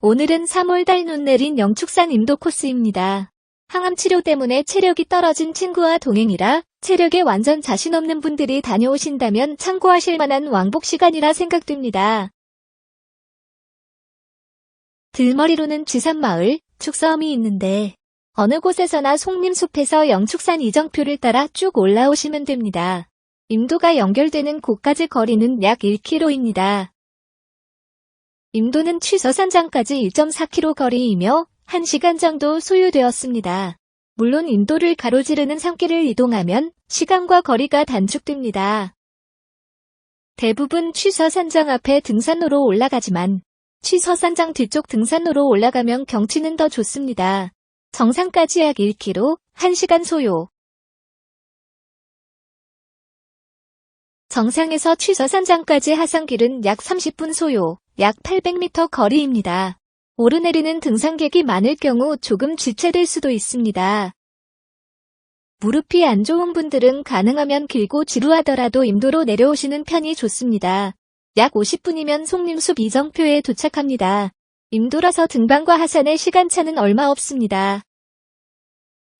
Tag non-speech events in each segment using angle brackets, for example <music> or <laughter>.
오늘은 3월달 눈 내린 영축산 임도 코스입니다. 항암 치료 때문에 체력이 떨어진 친구와 동행이라 체력에 완전 자신 없는 분들이 다녀오신다면 참고하실 만한 왕복 시간이라 생각됩니다. 들머리로는 쥐산마을, 축섬이 있는데 어느 곳에서나 송림숲에서 영축산 이정표를 따라 쭉 올라오시면 됩니다. 임도가 연결되는 곳까지 거리는 약 1km입니다. 임도는 취서산장까지 1.4km 거리이며 1시간 정도 소요되었습니다. 물론 인도를 가로지르는 산길을 이동하면 시간과 거리가 단축됩니다. 대부분 취서산장 앞에 등산로로 올라가지만 취서산장 뒤쪽 등산로로 올라가면 경치는 더 좋습니다. 정상까지 약 1km, 1시간 소요. 정상에서 취서산장까지 하산길은 약 30분 소요, 약 800m 거리입니다. 오르내리는 등산객이 많을 경우 조금 지체될 수도 있습니다. 무릎이 안 좋은 분들은 가능하면 길고 지루하더라도 임도로 내려오시는 편이 좋습니다. 약 50분이면 송림숲 이정표에 도착합니다. 임도라서 등반과 하산의 시간차는 얼마 없습니다.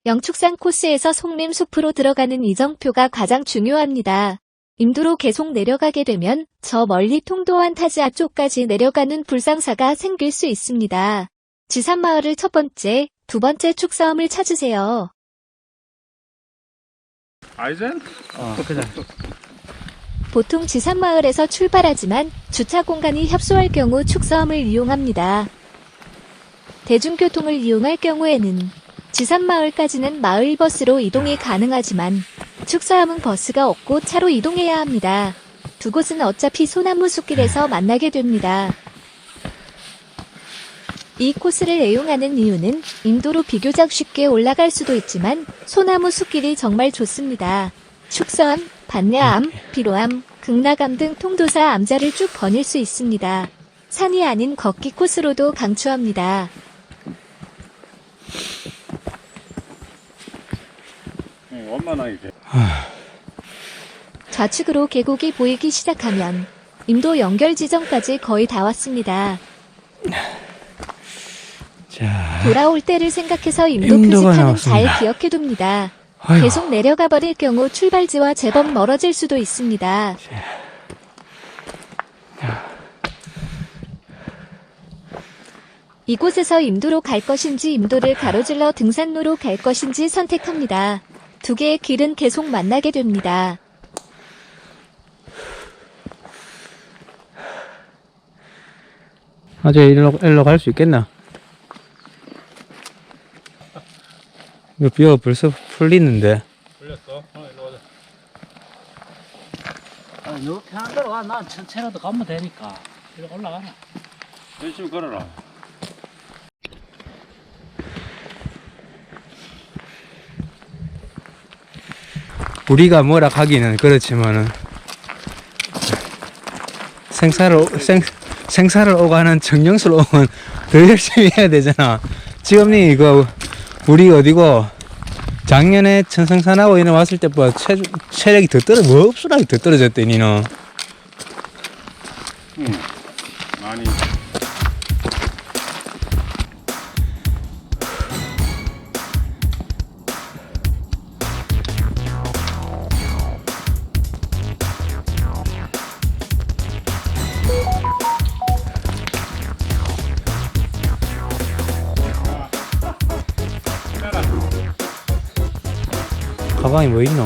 영축산 코스에서 송림숲으로 들어가는 이정표가 가장 중요합니다. 임도로 계속 내려가게 되면 저 멀리 통도한 타지아 쪽까지 내려가는 불상사가 생길 수 있습니다. 지산마을을 첫 번째, 두 번째 축섬을 찾으세요. 아이젠? 어, 그래. 보통 지산마을에서 출발하지만 주차 공간이 협소할 경우 축섬을 이용합니다. 대중교통을 이용할 경우에는 지산마을까지는 마을버스로 이동이 가능하지만 축서함은 버스가 없고 차로 이동해야 합니다. 두 곳은 어차피 소나무 숲길에서 만나게 됩니다. 이 코스를 애용하는 이유는 인도로 비교적 쉽게 올라갈 수도 있지만 소나무 숲길이 정말 좋습니다. 축서암, 반야암, 비로암, 극락암 등 통도사 암자를 쭉 거닐 수 있습니다. 산이 아닌 걷기 코스로도 강추합니다. 응, 원만하게 돼. 좌측으로 계곡이 보이기 시작하면 임도 연결 지점까지 거의 다 왔습니다. 자, 돌아올 때를 생각해서 임도 임도가 표지판은 잘 나왔습니다. 기억해둡니다. 아이고. 계속 내려가 버릴 경우 출발지와 제법 멀어질 수도 있습니다. 이곳에서 임도로 갈 것인지 임도를 가로질러 등산로로 갈 것인지 선택합니다. 두 개의 길은 계속 만나게 됩니다. 어제 일로, 일로 갈 수 있겠나? 이거 비가 벌써 풀리는데. 풀렸어? 어, 일로 와자. 아, 너 편한 대로 가. 난 천천히라도 가면 되니까. 이리 올라가라. 열심히 걸어라. 우리가 뭐라 하기는 그렇지만은 생사를 오- 생 생사를 오가는 정령수로 오면 더 열심히 해야 되잖아. 지금 니 이거 우리 어디고 작년에 천성산하고 이래 왔을 때보다 체, 체력이 더 떨어 뭐 없으라고 더 떨어졌대 니는. 응. 많이. 가방에 뭐 있노?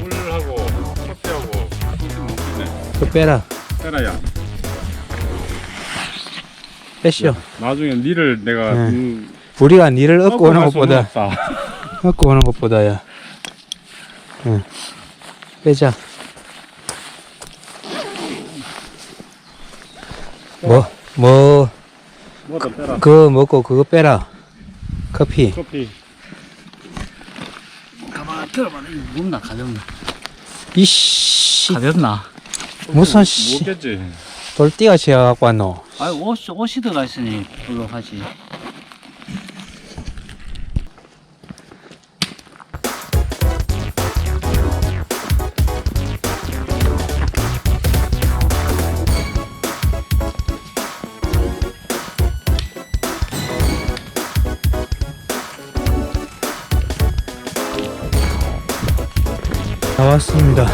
물하고 커피하고 술좀 먹겠네. 그 빼라. 때라야. 빼시오. 나중에 니를 내가 네. 음, 우리가 니를 얻고 오는 갈 수는 것보다 없다. <laughs> 얻고 오는 것보다야. 응. 빼자. 뭐, 뭐, 뭐 더 빼라. 그거 먹고 그거 빼라. 커피. 커피. 가만 들어봐. 이거 무겁나? 가볍나? 이씨, 가볍나? 무슨 씨, 먹겠지. 돌띠가 지어 갖고 왔노. 아이, 옷, 옷이 들어가 있으니 불룩하지. 나왔습니다.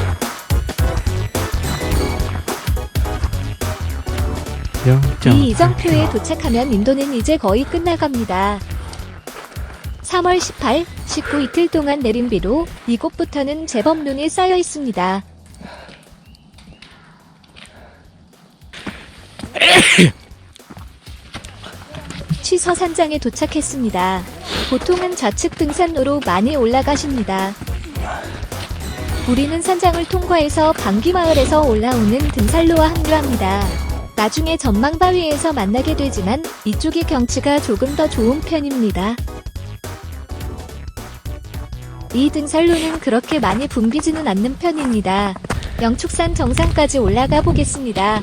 이 이정표에 도착하면 인도는 이제 거의 끝나갑니다. 3월 18, 19 이틀 동안 내린 비로 이곳부터는 제법 눈이 쌓여 있습니다. <coughs> 취서 산장에 도착했습니다. 보통은 좌측 등산로로 많이 올라가십니다. 우리는 산장을 통과해서 방귀마을에서 올라오는 등산로와 합류합니다. 나중에 전망바위에서 만나게 되지만 이쪽의 경치가 조금 더 좋은 편입니다. 이 등산로는 그렇게 많이 붐비지는 않는 편입니다. 영축산 정상까지 올라가 보겠습니다.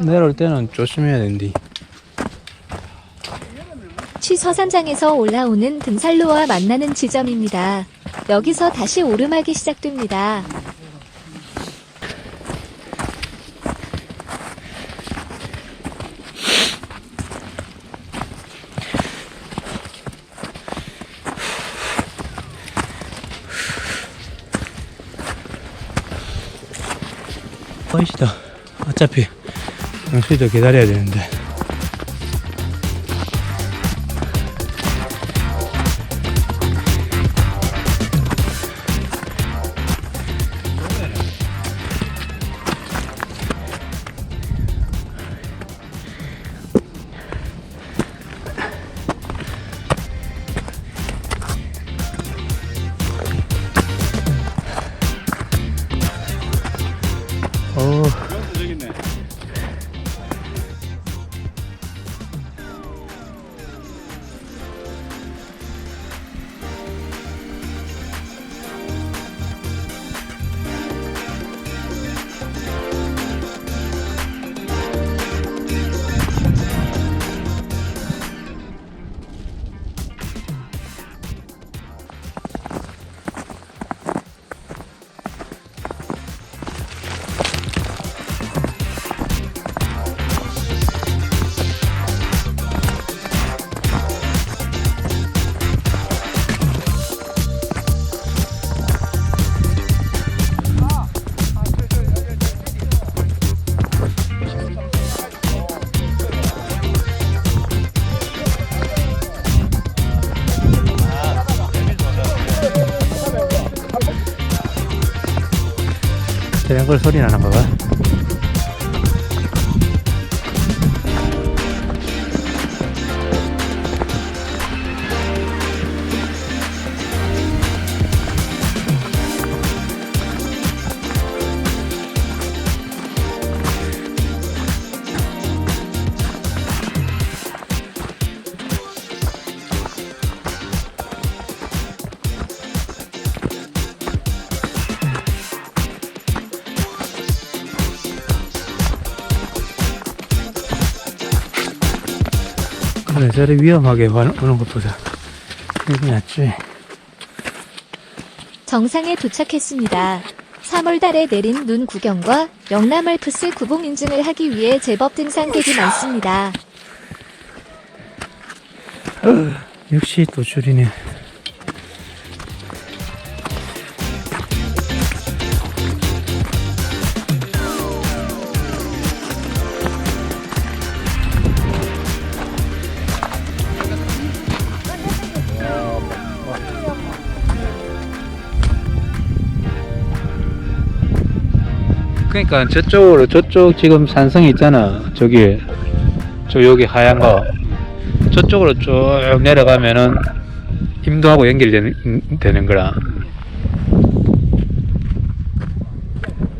내려올 때는 조심해야 된디. 취서산장에서 올라오는 등산로와 만나는 지점입니다. 여기서 다시 오르막이 시작됩니다. 멋있다. 어차피 영수이도 기다려야 되는데. 걸 소리 나는 거 봐. 그래, 저리 위험하게 와- 오는 것보다 이게 낫지. 정상에 도착했습니다. 3월 달에 내린 눈 구경과 영남 알프스 구봉 인증을 하기 위해 제법 등산객이 많습니다. 역시 또 줄이네. 그러니까 저쪽으로 저쪽 지금 산성이 있잖아. 저기 저 여기 하얀 거 저쪽으로 쭉 내려가면은 임도하고 연결되는 되는 거라.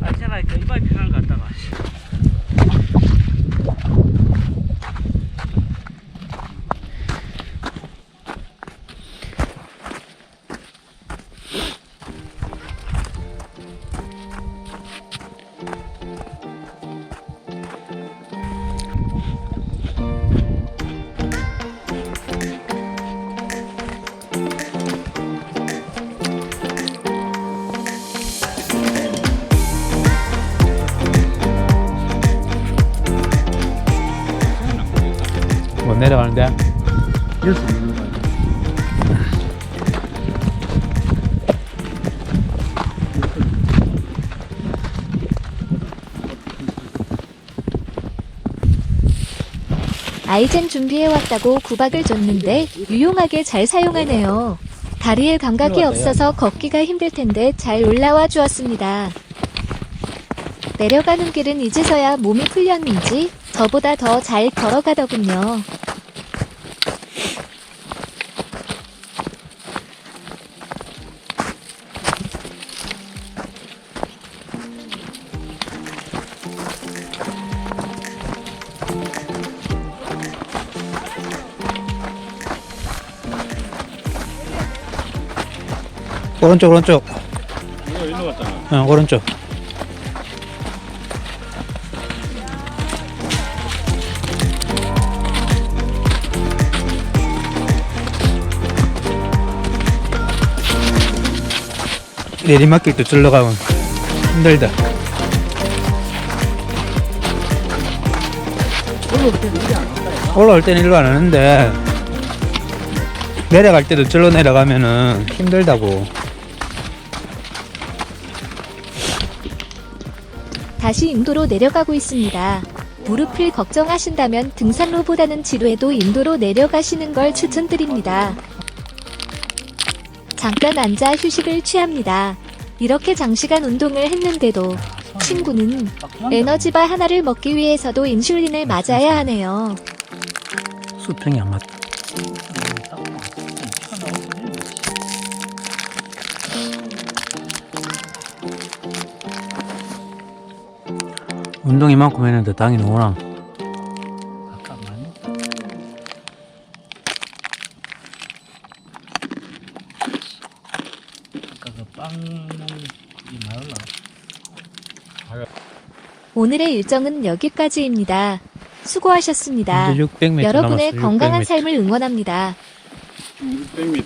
알잖아 그 이빨 편을 아이젠 준비해왔다고 구박을 줬는데 유용하게 잘 사용하네요. 다리에 감각이 없어서 걷기가 힘들 텐데 잘 올라와 주었습니다. 내려가는 길은 이제서야 몸이 풀렸는지 저보다 더 잘 걸어가더군요. 오른쪽 오른쪽. 이거 일로 갔잖아. 어, 오른쪽. 내리막길도 줄러 가면 힘들다. 올라올 때는 일로 안 하는데 내려갈 때도 줄러 내려가면은 힘들다고 다시 인도로 내려가고 있습니다. 무릎을 걱정하신다면 등산로보다는 지루해도 인도로 내려가시는 걸 추천드립니다. 잠깐 앉아 휴식을 취합니다. 이렇게 장시간 운동을 했는데도 친구는 에너지바 하나를 먹기 위해서도 인슐린을 맞아야 하네요. 수평이 안 맞다 운동 이만큼 했는데 당이 너무나 아까 많이 아까 그빵 이 말라 오늘의 일정은 여기까지입니다. 수고하셨습니다. 이제 600m 여러분의 건강한 600m. 삶을 응원합니다. 600m.